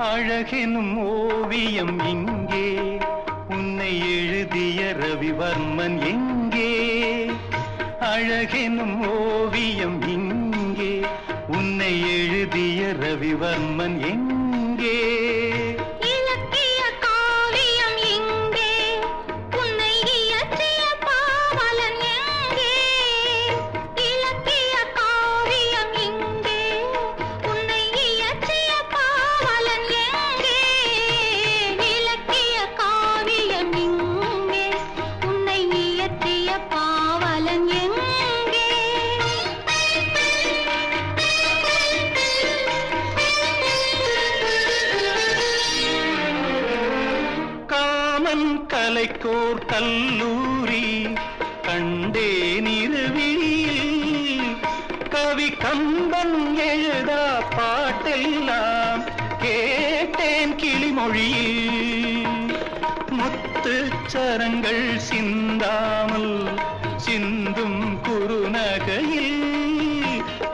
அழகெனும் ஓவியம் இங்கே. உன்னை எழுதிய ரவிவர்மன் எங்கே? அழகெனும் ஓவியம் இங்கே. உன்னை எழுதிய ரவிவர்மன் எங்கே? காமன் கலைக்கோர் கல்லூரி கண்டே இருவிழியில் கவி கம்பன் எழுதா பாட்டெல்லாம் கேட்டேன் கிளிமொழியில். முத்து சரங்கள் சிந்தாமல் சிந்தும் குறுநகையில்.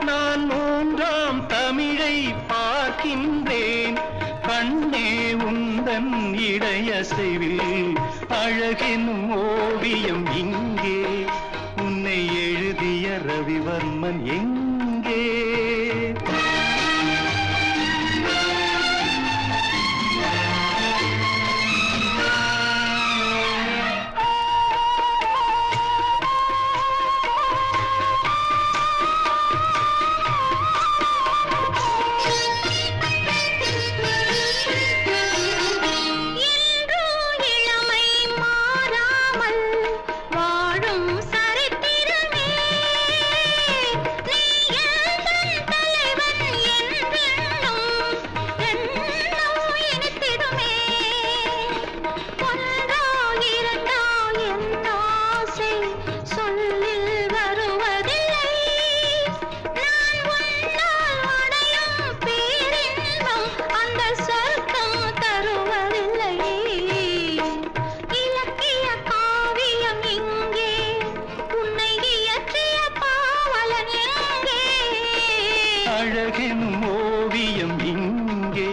நான் மூன்றாம் தமிழை பார்க்கின்றேன். அதன் இடையசைவில் அழகெனும் ஓவியம் இங்கே. உன்னை எழுதிய ரவிவர்மன் எங்கே? அழகெனும் ஓவியம் இங்கே.